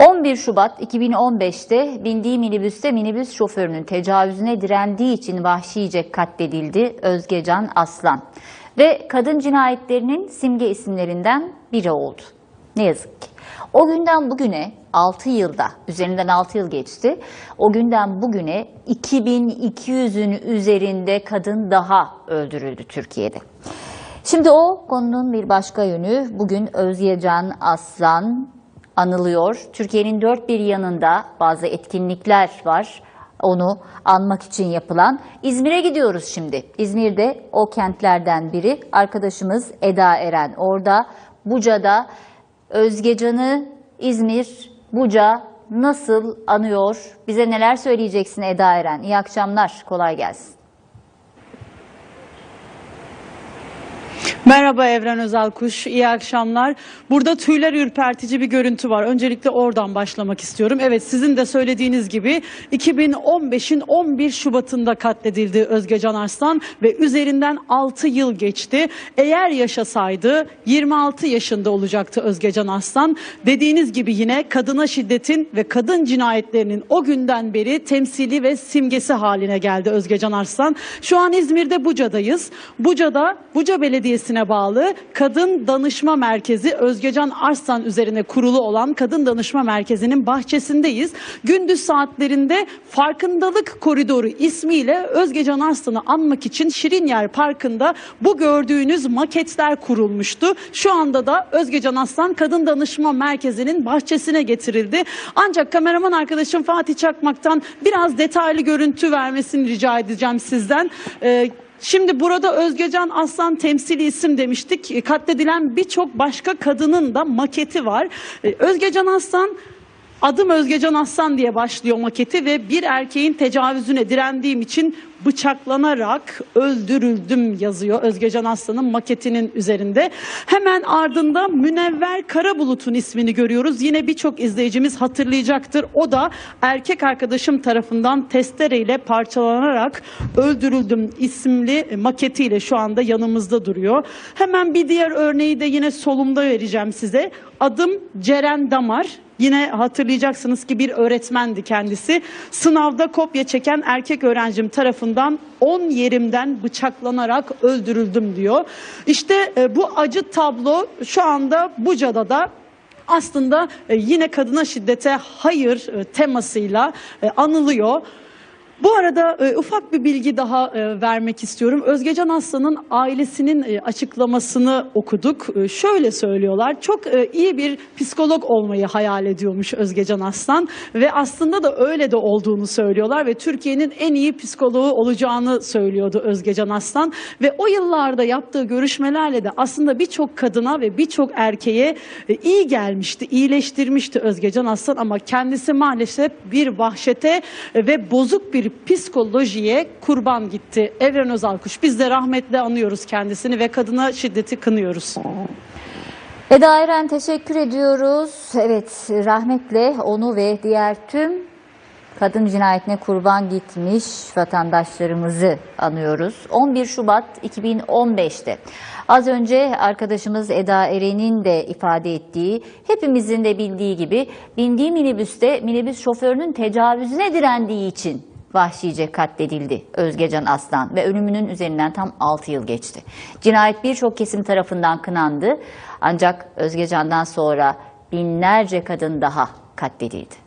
11 Şubat 2015'te bindiği minibüste minibüs şoförünün tecavüzüne direndiği için vahşice katledildi Özgecan Aslan. Ve kadın cinayetlerinin simge isimlerinden biri oldu. Ne yazık ki. O günden bugüne 6 yılda, üzerinden 6 yıl geçti. O günden bugüne 2200'ün üzerinde kadın daha öldürüldü Türkiye'de. Şimdi o konunun bir başka yönü bugün Özgecan Aslan anılıyor. Türkiye'nin dört bir yanında bazı etkinlikler var. Onu anmak için yapılan. İzmir'e gidiyoruz şimdi. İzmir'de o kentlerden biri. Arkadaşımız Eda Eren orada. Buca'da Özgecan'ı İzmir, Buca nasıl anıyor? Bize neler söyleyeceksin Eda Eren? İyi akşamlar, kolay gelsin. Merhaba Evren Özalkuş, iyi akşamlar. Burada tüyler ürpertici bir görüntü var. Öncelikle oradan başlamak istiyorum. Evet sizin de söylediğiniz gibi 2015'in 11 Şubat'ında katledildi Özgecan Arslan ve üzerinden 6 yıl geçti. Eğer yaşasaydı 26 yaşında olacaktı Özgecan Arslan. Dediğiniz gibi yine kadına şiddetin ve kadın cinayetlerinin o günden beri temsili ve simgesi haline geldi Özgecan Arslan. Şu an İzmir'de Buca'dayız. Buca'da Buca Belediyesi'ne bağlı Kadın Danışma Merkezi Özgecan Arslan üzerine kurulu olan Kadın Danışma Merkezi'nin bahçesindeyiz. Gündüz saatlerinde Farkındalık Koridoru ismiyle Özgecan Arslan'ı anmak için Şirinyer Parkı'nda bu gördüğünüz maketler kurulmuştu. Şu anda da Özgecan Aslan Kadın Danışma Merkezi'nin bahçesine getirildi. Ancak kameraman arkadaşım Fatih Çakmak'tan biraz detaylı görüntü vermesini rica edeceğim sizden. Ee, Şimdi burada Özgecan Aslan temsili isim demiştik. Katledilen birçok başka kadının da maketi var. E, Özgecan Aslan adım Özgecan Aslan diye başlıyor maketi ve bir erkeğin tecavüzüne direndiğim için bıçaklanarak öldürüldüm yazıyor Özgecan Aslan'ın maketinin üzerinde. Hemen ardında Münevver Karabulut'un ismini görüyoruz. Yine birçok izleyicimiz hatırlayacaktır. O da erkek arkadaşım tarafından testereyle parçalanarak öldürüldüm isimli maketiyle şu anda yanımızda duruyor. Hemen bir diğer örneği de yine solumda vereceğim size. Adım Ceren Damar. Yine hatırlayacaksınız ki bir öğretmendi kendisi. Sınavda kopya çeken erkek öğrencim tarafından 10 yerimden bıçaklanarak öldürüldüm diyor. İşte e, bu acı tablo şu anda Buca'da da aslında e, yine kadına şiddete hayır e, temasıyla anılıyor. Bu arada e, ufak bir bilgi daha e, vermek istiyorum. Özgecan Aslan'ın ailesinin e, açıklamasını okuduk. E, şöyle söylüyorlar. Çok e, iyi bir psikolog olmayı hayal ediyormuş Özgecan Aslan ve aslında da öyle de olduğunu söylüyorlar ve Türkiye'nin en iyi psikoloğu olacağını söylüyordu Özgecan Aslan ve o yıllarda yaptığı görüşmelerle de aslında birçok kadına ve birçok erkeğe e, iyi gelmişti, iyileştirmişti Özgecan Aslan ama kendisi maalesef bir vahşete e, ve bozuk bir psikolojiye kurban gitti. Evren Özalkuş biz de rahmetle anıyoruz kendisini ve kadına şiddeti kınıyoruz. Eda Eren teşekkür ediyoruz. Evet rahmetle onu ve diğer tüm kadın cinayetine kurban gitmiş vatandaşlarımızı anıyoruz. 11 Şubat 2015'te az önce arkadaşımız Eda Eren'in de ifade ettiği hepimizin de bildiği gibi bindiği minibüste minibüs şoförünün tecavüzüne direndiği için vahşice katledildi Özgecan Aslan ve ölümünün üzerinden tam 6 yıl geçti. Cinayet birçok kesim tarafından kınandı ancak Özgecan'dan sonra binlerce kadın daha katledildi.